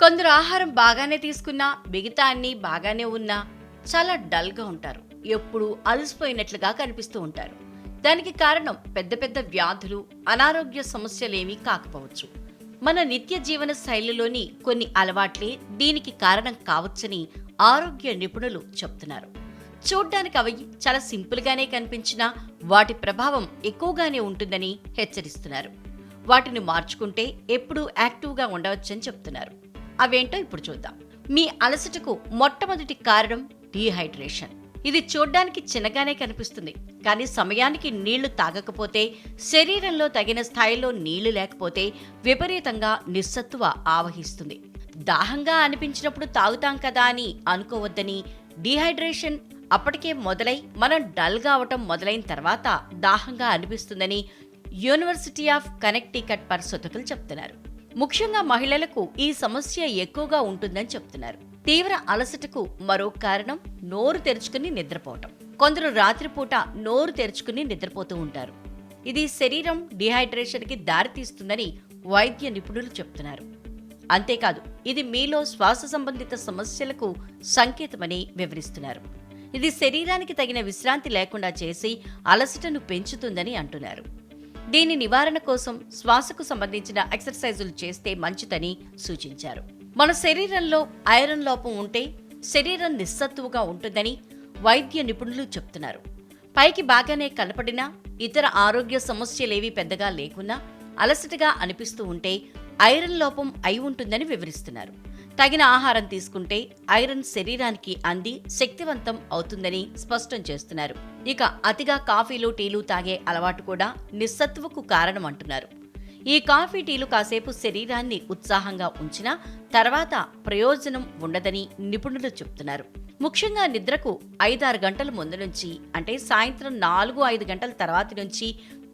కొందరు ఆహారం బాగానే తీసుకున్నా మిగతా అన్ని బాగానే ఉన్నా చాలా డల్గా ఉంటారు. ఎప్పుడూ అలసిపోయినట్లుగా కనిపిస్తూ ఉంటారు. దానికి కారణం పెద్ద పెద్ద వ్యాధులు అనారోగ్య సమస్యలేమీ కాకపోవచ్చు. మన నిత్య జీవన శైలిలోని కొన్ని అలవాట్లే దీనికి కారణం కావచ్చని ఆరోగ్య నిపుణులు చెప్తున్నారు. చూడ్డానికి అవి చాలా సింపుల్గానే కనిపించినా వాటి ప్రభావం ఎక్కువగానే ఉంటుందని హెచ్చరిస్తున్నారు. వాటిని మార్చుకుంటే ఎప్పుడూ యాక్టివ్గా ఉండవచ్చని చెప్తున్నారు. అవేంటో ఇప్పుడు చూద్దాం. మీ అలసటకు మొట్టమొదటి కారణం డీహైడ్రేషన్. ఇది చూడ్డానికి చిన్నగానే కనిపిస్తుంది. కానీ సమయానికి నీళ్ళు తాగకపోతే శరీరంలో తగిన స్థాయిలో నీళ్ళు లేకపోతే విపరీతంగా నిస్సత్తువ ఆవహిస్తుంది. దాహంగా అనిపించినప్పుడు తాగుతాం కదా అని అనుకోవద్దని డీహైడ్రేషన్ అప్పటికే మొదలై మనం డల్గా అవటం మొదలైన తర్వాత దాహంగా అనిపిస్తుందని యూనివర్సిటీ ఆఫ్ కనెక్టికట్ పరిశోధకులు చెప్తున్నారు. ముఖ్యంగా మహిళలకు ఈ సమస్య ఎక్కువగా ఉంటుందని చెప్తున్నారు. తీవ్ర అలసటకు మరో కారణం నోరు తెరుచుకుని నిద్రపోవటం. కొందరు రాత్రిపూట నోరు తెరుచుకుని నిద్రపోతూ ఉంటారు. ఇది శరీరం డిహైడ్రేషన్కి దారితీస్తుందని వైద్య నిపుణులు చెప్తున్నారు. అంతేకాదు ఇది మీలో శ్వాస సంబంధిత సమస్యలకు సంకేతమని వివరిస్తున్నారు. ఇది శరీరానికి తగిన విశ్రాంతి లేకుండా చేసి అలసటను పెంచుతుందని అంటున్నారు. దీని నివారణ కోసం శ్వాసకు సంబంధించిన ఎక్సర్సైజులు చేస్తే మంచిదని సూచించారు. మన శరీరంలో ఐరన్ లోపం ఉంటే శరీరం నిస్సత్తువుగా ఉంటుందని వైద్య నిపుణులు చెప్తున్నారు. పైకి బాగానే కనపడినా ఇతర ఆరోగ్య సమస్యలేవీ పెద్దగా లేకున్నా అలసటగా అనిపిస్తూ ఉంటే ఐరన్ లోపం అయి ఉంటుందని వివరిస్తున్నారు. తగిన ఆహారం తీసుకుంటే ఐరన్ శరీరానికి అంది శక్తివంతం అవుతుందని స్పష్టం చేస్తున్నారు. ఇక అతిగా కాఫీలు టీలు తాగే అలవాటు కూడా నిస్సత్వకు కారణం అంటున్నారు. ఈ కాఫీ టీలు కాసేపు శరీరాన్ని ఉత్సాహంగా ఉంచినా తర్వాత ప్రయోజనం ఉండదని నిపుణులు చెప్తున్నారు. ముఖ్యంగా నిద్రకు ఐదారు గంటల ముందు నుంచి అంటే సాయంత్రం నాలుగు ఐదు గంటల తర్వాత నుంచి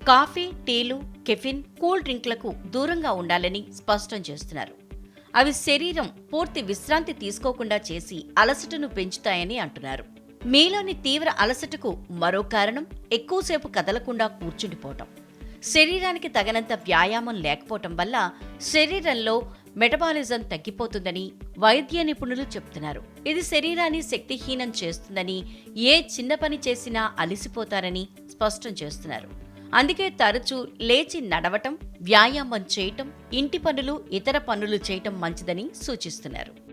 కాఫీ టీలు కెఫిన్ కూల్ డ్రింక్లకు దూరంగా ఉండాలని స్పష్టం చేస్తున్నారు. అవి శరీరం పూర్తి విశ్రాంతి తీసుకోకుండా చేసి అలసటను పెంచుతాయని అంటున్నారు. మీలోని తీవ్ర అలసటకు మరో కారణం ఎక్కువసేపు కదలకుండా కూర్చుండిపోవటం. శరీరానికి తగినంత వ్యాయామం లేకపోవటం వల్ల శరీరంలో మెటబాలిజం తగ్గిపోతుందని వైద్య నిపుణులు చెప్తున్నారు. ఇది శరీరాన్ని శక్తిహీనం చేస్తుందని ఏ చిన్న పని చేసినా అలిసిపోతారని స్పష్టం చేస్తున్నారు. అందుకే తరచూ లేచి నడవటం వ్యాయామం చేయటం ఇంటి పనులు ఇతర పనులు చేయటం మంచిదని సూచిస్తున్నారు.